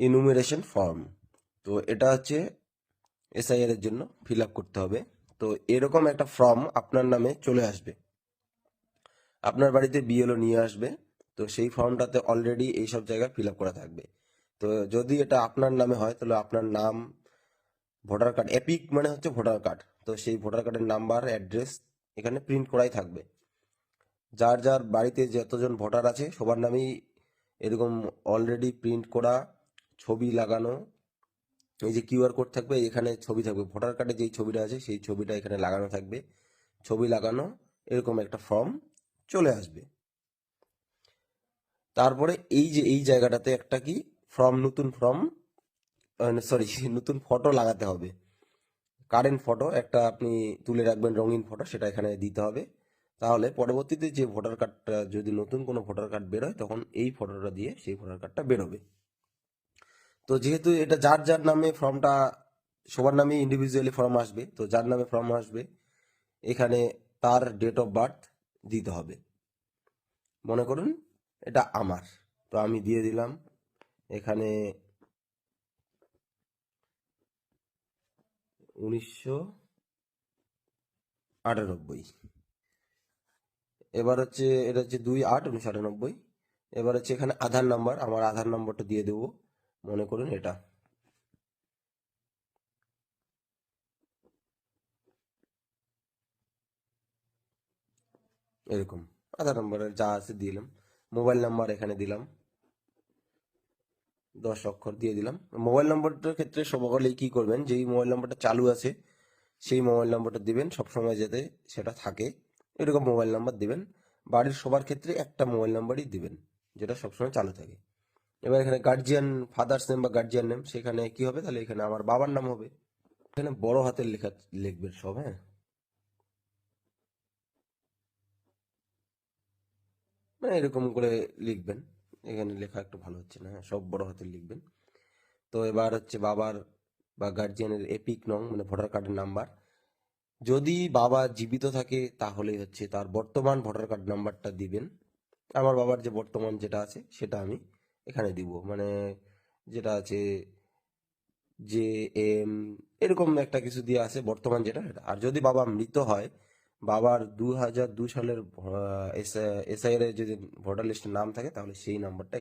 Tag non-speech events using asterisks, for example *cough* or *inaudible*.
ইনুমিরেশন form তো এটা হচ্ছে এসআইআর এর জন্য ফিল আপ করতে হবে। তো এরকম একটা ফর্ম আপনার নামে চলে আসবে। আপনার বাড়িতে বিএলও নিয়ে আসবে। তো সেই ফর্মটাতে অলরেডি এইসব জায়গায় ফিল আপ করা থাকবে। তো যদি এটা আপনার নামে হয়, তাহলে আপনার নাম ভোটার কার্ড এপিক মানে হচ্ছে ভোটার কার্ড তো সেই ভোটার কার্ডের নাম্বার অ্যাড্রেস এখানে প্রিন্ট করাই থাকবে। যার যার বাড়িতে যতজন ভোটার আছে, সবার নামেই এরকম অলরেডি প্রিন্ট করা ছবি লাগানো, এই যে কিউআর কোড থাকবে, এখানে ছবি থাকবে। ভোটার কার্ডে যেই ছবিটা আছে, সেই ছবিটা এখানে লাগানো থাকবে। ছবি লাগানো, এরকম একটা ফর্ম চলে আসবে। তারপরে এই যে, এই জায়গাটাতে একটা কি, ফর্ম, নতুন ফর্ম সরি *laughs* নতুন ফটো লাগাতে হবে। কারেন্ট ফটো, একটা আপনি তুলে রাখবেন, রঙিন ফটো, সেটা এখানে দিতে হবে। তাহলে পরবর্তীতে যে ভোটার কার্ডটা, যদি নতুন কোনো ভোটার কার্ড বেরোয়, তখন এই ফটোটা দিয়ে সেই ভোটার কার্ডটা বেরোবে। তো যেহেতু এটা যার যার নামে ফর্মটা, সবার নামে ইন্ডিভিজুয়ালি ফর্ম আসবে, তো যার নামে ফর্ম আসবে, এখানে তার ডেট অফ বার্থ দিতে হবে। মনে করুন, এটা আমার। তো আমি দিয়ে দিলাম, এখানে উনিশশো আটানব্বই। এবার হচ্ছে, এটা হচ্ছে দুই আট, উনিশশো আটানব্বই। এবার হচ্ছে এখানে আধার নাম্বার, আমার আধার নাম্বারটা দিয়ে দেবো। মনে করুন এটা। এরকম। আধার নাম্বার যা আছে দিলাম। মোবাইল নাম্বার এখানে দিলাম। দশ অক্ষর দিয়ে দিলাম। মোবাইল নম্বরটার ক্ষেত্রে সকলেই কি করবেন, যেই মোবাইল নাম্বারটা চালু আছে, সেই মোবাইল নাম্বারটা দিবেন। সবসময় যাতে সেটা থাকে। এরকম মোবাইল নাম্বার দিবেন। বাড়ির সবার ক্ষেত্রে একটা মোবাইল নাম্বারই দিবেন, যেটা সবসময় চালু থাকে। এবার এখানে গার্জিয়ান ফাদার্স নেম বা গার্জিয়ান নেম সেখানে কি হবে? তাহলে এখানে আমার বাবার নাম হবে। এখানে বড় হাতের লেখা লিখবেন সব হ্যাঁ? মানে এরকম করে লিখবেন। এখানে লেখা একটু ভালো হচ্ছে না হ্যাঁ? সব বড় হাতের লিখবেন। তো এবার হচ্ছে বাবার বা গার্জিয়ানের এপিক নং মানে ভোটার কার্ডের নাম্বার যদি বাবা জীবিত থাকে তাহলে হচ্ছে তার বর্তমান ভোটার কার্ড নাম্বারটা দিবেন। আমার বাবার যে বর্তমান যেটা আছে, সেটা আমি এখানে দিব। মানে যেটা আছে যে এম এরকম একটা কিছু দিয়ে আছে বর্তমান যেটা। আর যদি বাবা মৃত হয়, বাবার দু হাজার দু সালের যদি ভোটার লিস্টের নাম থাকে, তাহলে সেই নাম্বারটা